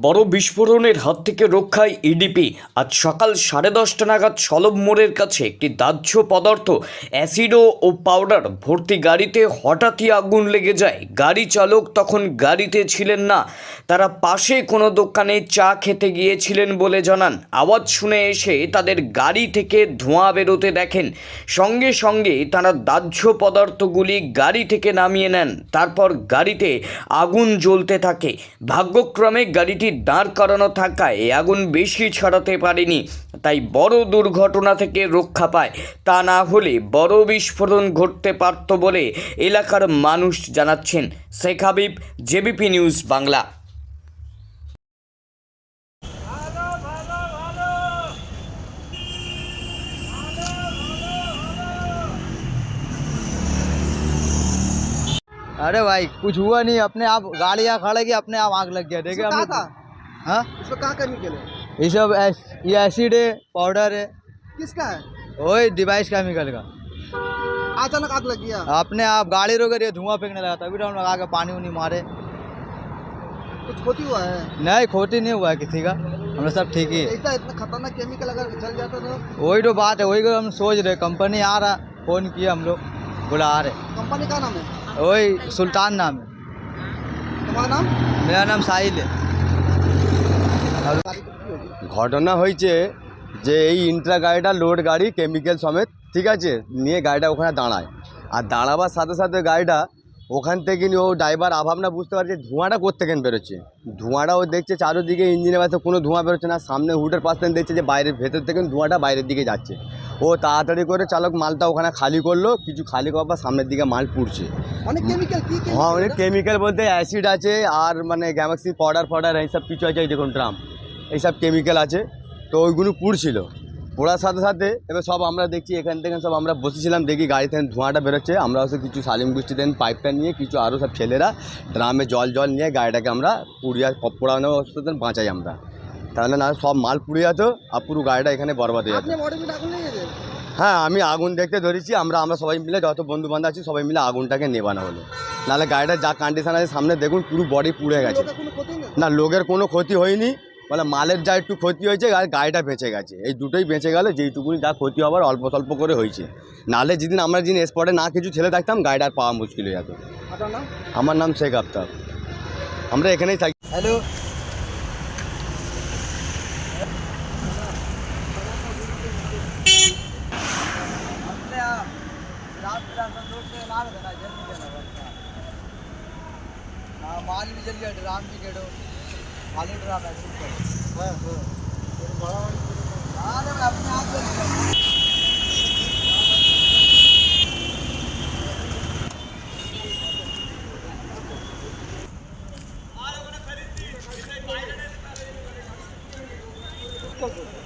বড় বিস্ফোরণের হাত থেকে রক্ষায় ইডিপি আজ সকাল সাড়ে দশটা নাগাদ সলভ মোড়ের কাছে একটি দাহ্য পদার্থ, অ্যাসিডো ও পাউডার ভর্তি গাড়িতে হঠাৎই আগুন লেগে যায়। গাড়ি চালক তখন গাড়িতে ছিলেন না। তারা পাশে কোনো দোকানে চা খেতে গিয়েছিলেন বলে জানান। আওয়াজ শুনে এসে তাদের গাড়ি থেকে ধোঁয়া বেরোতে দেখেন। সঙ্গে সঙ্গে তারা দাহ্য পদার্থগুলি গাড়ি থেকে নামিয়ে নেন। তারপর গাড়িতে আগুন জ্বলতে থাকে। ভাগ্যক্রমে গাড়িটি দাঁড় করানো থাকায় আগুন বেশি ছড়াতে পারেনি, তাই বড় দুর্ঘটনা থেকে রক্ষা পায়। তা না হলে বড় বিস্ফোরণ ঘটতে পারত বলে এলাকার মানুষ জানাচ্ছেন। Sheikh Habib, JBP news Bangla. अरे भाई कुछ हुआ नहीं अपने आप गाड़ी यहाँ खड़ा की अपने आप आग लग गया देखे इसमें हम कहा हाँ? कहाँ ये सब एस, ये एसिड है पाउडर है। किसका है? वही डिवाइस केमिकल का। अचानक आग लग गया। अपने आप गाड़ी रोक रही धुआँ फेंकने लगा तभी तो हम लगा के पानी उनी मारे। कुछ खोती हुआ है? नहीं खोती नहीं हुआ है किसी का। हम सब ठीक ही है। इतना खतरनाक केमिकल अगर जल जाता तो? वही तो बात है वही को हम सोच रहे कंपनी आ रहा फ़ोन किया हम लोग बुला आ रहे। कंपनी का नाम है? ওই সুলতান নাম। তোমার নাম? মেরা নাম সাহিল। ঘটনা হয়েছে যে এই ইন্ট্রা গাড়িটা লোড গাড়ি কেমিক্যাল সমেত ঠিক আছে? নিয়ে গাড়িটা ওখানে দাঁড়ায়। আর দাঁড়াবার সাথে সাথে গাড়িটা ওখান থেকে নিয়ে ও ড্রাইভার অভাব না বুঝতে পারছে ধোঁয়াটা কোথেকে বেরোচ্ছে। ধোঁয়াটা ও দেখছে চারোদিকে ইঞ্জিনের পাশে কোনো ধোঁয়া বেরোচ্ছে না সামনে হুটের পাশ থেকে দেখছে যে বাইরের ভেতর থেকে ধোঁয়াটা বাইরের দিকে যাচ্ছে। ও তাড়াতাড়ি করে চালক মালটা ওখানে খালি করল কিছু খালি করার পর সামনের দিকে মাল পুড়ছে। অনেক কেমিক্যাল কি হ্যাঁ অনেক? কেমিক্যাল বলতে অ্যাসিড আছে আর মানে গ্যামাক্সি পাউডার ফাউডার এইসব কিছু আছে এই দেখুন ড্রাম এইসব কেমিক্যাল আছে। তো ওইগুলো পুড়ছিল। পোড়ার সাথে সাথে এবার সব আমরা দেখছি এখান থেকে সব আমরা বসেছিলাম দেখি গাড়ি থেকে ধোঁয়াটা বেরোচ্ছে। আমরা হচ্ছে কিছু সালিম গোষ্ঠী দেন পাইপটা নিয়ে কিছু আরও সব ছেলেরা ড্রামে জল জল নিয়ে গাড়িটাকে আমরা পুড়িয়া পোড়ানো অবস্থাতে বাঁচাই আমরা। তাহলে না সব মাল পুড়ে যেত আর পুরো গাড়িটা এখানে বরবাদ হয়ে যেত হ্যাঁ আমি আগুন দেখতে ধরেছি আমরা আমরা সবাই মিলে যত বন্ধু বান্ধব আছি সবাই মিলে আগুনটাকে নেবানো হলো। নাহলে গাড়িটার যা কন্ডিশন আছে সামনে দেখুন পুরো বডি পুড়ে গেছে। না লোকের কোনো ক্ষতি হয়নি। বলে মালের যা একটু ক্ষতি হয়েছে আর গাড়িটা বেঁচে গেছে। এই দুটোই বেঁচে গেল যেইটুকুনি যা ক্ষতি হবার অল্প স্বল্প করে হয়েছে। নাহলে যেদিন আমরা যেদিন স্পটে না কিছু ছেলে থাকতাম গাড়িটা পাওয়া মুশকিল হয়ে যেত। আমার নাম শেখ আফতাব। আমরা এখানেই থাকি। हेलो ಮಾಲಿ ಜಲ್ದಿ ಆಡ್ರಿ ರಾಮ್ ಟಿಕೆಟು ಅಲ್ಲಿ ರಾಮ್ ಸಿಗ್ತಾರೆ Gracias.